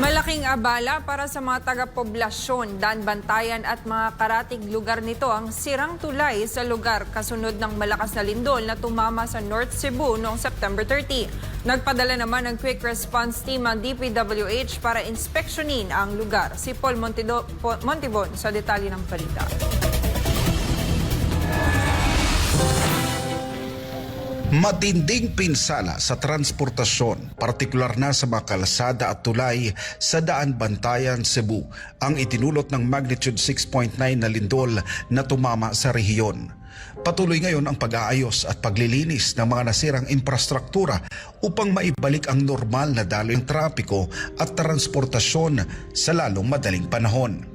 Malaking abala para sa mga taga-poblasyon, danbantayan at mga karatig lugar nito ang sirang tulay sa lugar kasunod ng malakas na lindol na tumama sa North Cebu noong September 30. Nagpadala naman ng quick response team ang DPWH para inspeksyonin ang lugar. Si Paul Montido, Montibon sa detalye ng balita. Matinding pinsala sa transportasyon, partikular na sa mga kalasada at tulay sa Daan Bantayan, Cebu, ang itinulot ng magnitude 6.9 na lindol na tumama sa rehiyon. Patuloy ngayon ang pag-aayos at paglilinis ng mga nasirang infrastruktura upang maibalik ang normal na daloy ng trapiko at transportasyon sa lalong madaling panahon.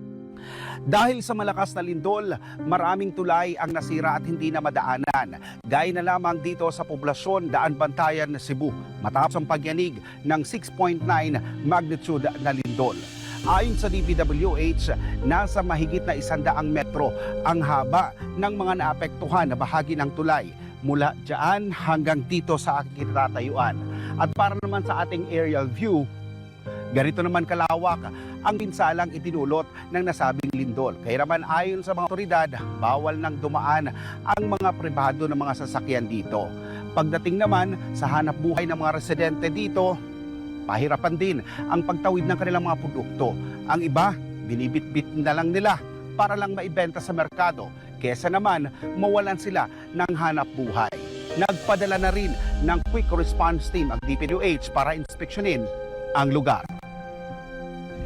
Dahil sa malakas na lindol, maraming tulay ang nasira at hindi na madaanan. Gaya na lamang dito sa poblasyon Daan Bantayan, Cebu, matapos ang pagyanig ng 6.9 magnitude na lindol. Ayon sa DPWH, nasa mahigit na isandaang metro ang haba ng mga naapektuhan na bahagi ng tulay mula dyan hanggang dito sa aking kitatayuan. At para naman sa ating aerial view, Ganito naman kalawak ang pinsalang itinulot ng nasabing lindol. Kaya naman ayon sa mga otoridad, bawal nang dumaan ang mga pribado ng mga sasakyan dito. Pagdating naman sa hanap buhay ng mga residente dito, pahirapan din ang pagtawid ng kanilang mga produkto. Ang iba, binibitbit na lang nila para lang maibenta sa merkado. Kesa naman, mawalan sila ng hanap buhay. Nagpadala na rin ng quick response team ang DPWH para inspeksyonin ang lugar.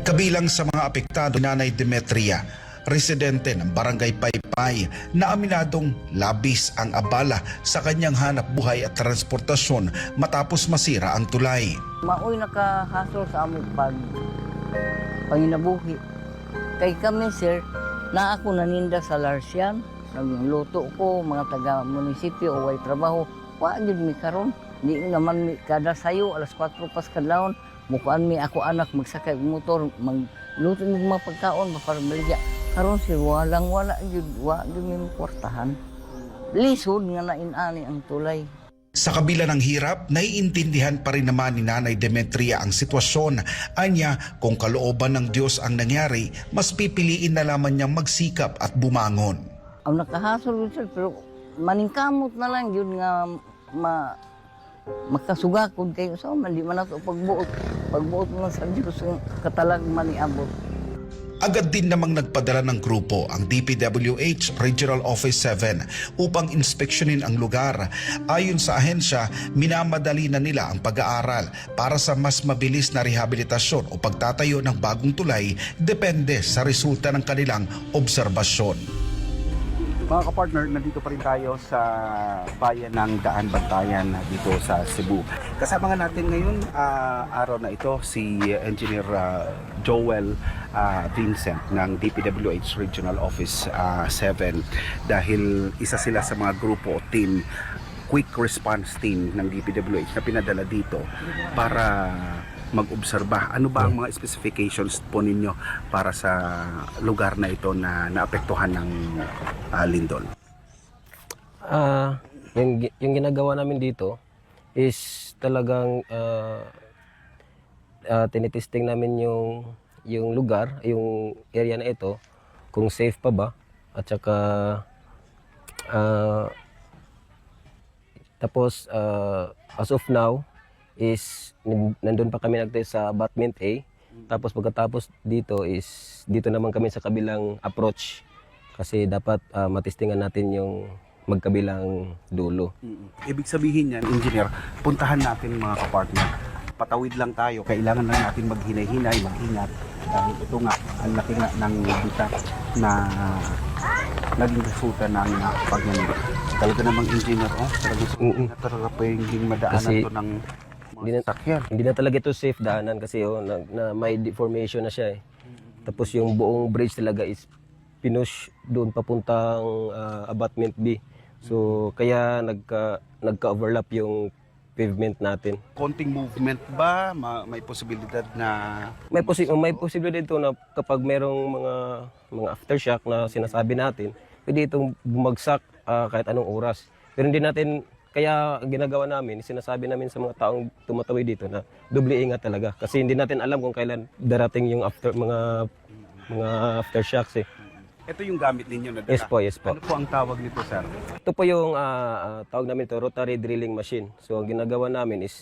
Kabilang sa mga apektado Nanay Demetria, residente ng Barangay Paypay na aminadong labis ang abala sa kanyang hanap buhay at transportasyon matapos masira ang tulay. Maoy nakahasol sa aming pag panginabuhi. Kay kami sir, na ako naninda sa Larsian, nagluto ko mga taga munisipyo o way trabaho. Wa jud mi karon. Di naman mi kada sayo alas 4 pas kadlawon. Mukuan mi ako anak magsakay motor, magluto mi mga pagkaon para baligya. Karon sir walang wala jud wa jud mi kwartahan. Lisod nga na inani ang tulay. Sa kabila ng hirap, naiintindihan pa rin naman ni Nanay Demetria ang sitwasyon. Anya, kung kalooban ng Diyos ang nangyari, mas pipiliin na lamang niyang magsikap at bumangon. ang nakahasol yun pero maningkamot na lang yun nga ma makasugakod kayo sa man di man nato pagbuot pagbuot mo sa Diyos ang katalag man niabot Agad din namang nagpadala ng grupo ang DPWH Regional Office 7 upang inspeksyonin ang lugar. Ayon sa ahensya, minamadali na nila ang pag-aaral para sa mas mabilis na rehabilitasyon o pagtatayo ng bagong tulay depende sa resulta ng kanilang obserbasyon. Mga kapartner, nandito pa rin tayo sa bayan ng Daan Bantayan dito sa Cebu. Kasama natin ngayon, ah, araw na ito, si Engineer ah, Joel ah, Vincent ng DPWH Regional Office ah, 7 dahil isa sila sa mga grupo o team quick response team ng DPWH na pinadala dito para mag-obserba. Ano ba ang mga specifications po ninyo para sa lugar na ito na naapektuhan ng ah, lindol? Ah, yung, yung ginagawa namin dito is talagang ah ah, tinitesting namin yung yung lugar, yung area na ito kung safe pa ba at saka ah, tapos ah, as of now is nandun pa kami nagtest sa abutment A tapos pagkatapos dito is dito naman kami sa kabilang approach kasi dapat ah, matestingan natin yung magkabilang dulo. Ibig sabihin yan, engineer, puntahan natin mga kapartner. Patawid lang tayo, kailangan lang natin maghinay-hinay, mag-ingat. Dahil ito nga, ang laki nga ng bitak na naging resulta ng pagyanig. Talaga namang engineer, oh, talaga mm na talaga pwedeng madaanan Kasi to ng hindi na- sakyan. Hindi na talaga ito safe daanan kasi oh, na, na may deformation na siya eh. Tapos yung buong bridge talaga is pinush doon papuntang ah, abutment B. So kaya nagka nagka-overlap yung pavement natin. Konting movement ba? Ma- may posibilidad na... May posi may posibilidad ito na kapag merong mga mga aftershock na sinasabi natin, pwede itong bumagsak ah, kahit anong oras. Pero hindi natin kaya ang ginagawa namin, sinasabi namin sa mga taong tumatawid dito na doble ingat talaga. Kasi hindi natin alam kung kailan darating yung after mga mga aftershocks eh. Ito yung gamit ninyo na dala. Yes po, yes po. Ano po ang tawag nito, sir? Ito po yung ah, ah, tawag namin ito, rotary drilling machine. So ang ginagawa namin is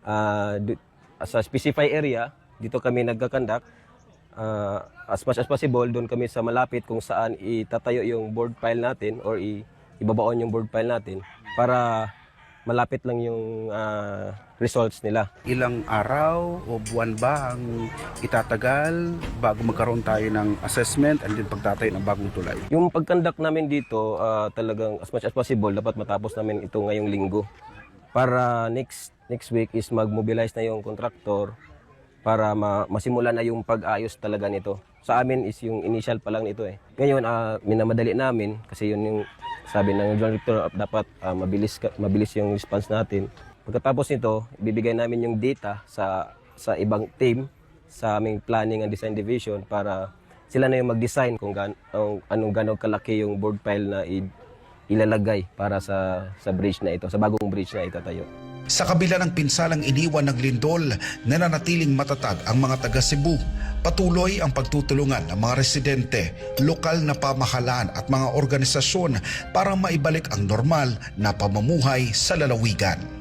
ah, du- sa specified area, dito kami nagkakandak. Ah, as much as possible, doon kami sa malapit kung saan itatayo yung board pile natin or i- ibabaon yung board pile natin para malapit lang yung ah, results nila. Ilang araw o buwan ba ang itatagal bago magkaroon tayo ng assessment and then pagtatayo ng bagong tulay? Yung pagkandak namin dito, ah, talagang as much as possible, dapat matapos namin ito ngayong linggo. Para next next week is mag-mobilize na yung contractor para ma- masimula na yung pag-ayos talaga nito. Sa amin is yung initial pa lang nito eh. Ngayon, ah, minamadali namin kasi yun yung sabi ng John Rector, dapat ah, mabilis, mabilis yung response natin. Pagkatapos nito, ibibigay namin yung data sa sa ibang team sa aming planning and design division para sila na yung mag-design kung gan ang, anong gano'ng kalaki yung board pile na ilalagay para sa sa bridge na ito, sa bagong bridge na itatayo. Sa kabila ng pinsalang iniwan ng lindol, nananatiling matatag ang mga taga Cebu. Patuloy ang pagtutulungan ng mga residente, lokal na pamahalaan at mga organisasyon para maibalik ang normal na pamumuhay sa lalawigan.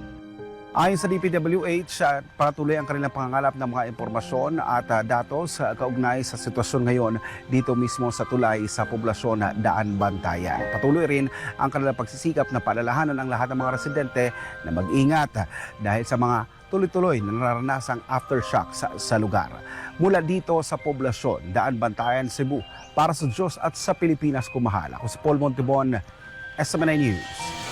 Ayon sa DPWH, ah, patuloy ang kanilang pangangalap ng mga impormasyon at ah, datos sa kaugnay sa sitwasyon ngayon dito mismo sa tulay sa poblasyon Daan Bantayan. Patuloy rin ang kanilang pagsisikap na paalalahanan ang lahat ng mga residente na mag-ingat ah, dahil sa mga tuloy-tuloy na naranasang aftershock sa, sa lugar. Mula dito sa poblasyon, Daan Bantayan, Cebu, para sa Diyos at sa Pilipinas kumahala. Ako si Paul Montebon, SMNI News.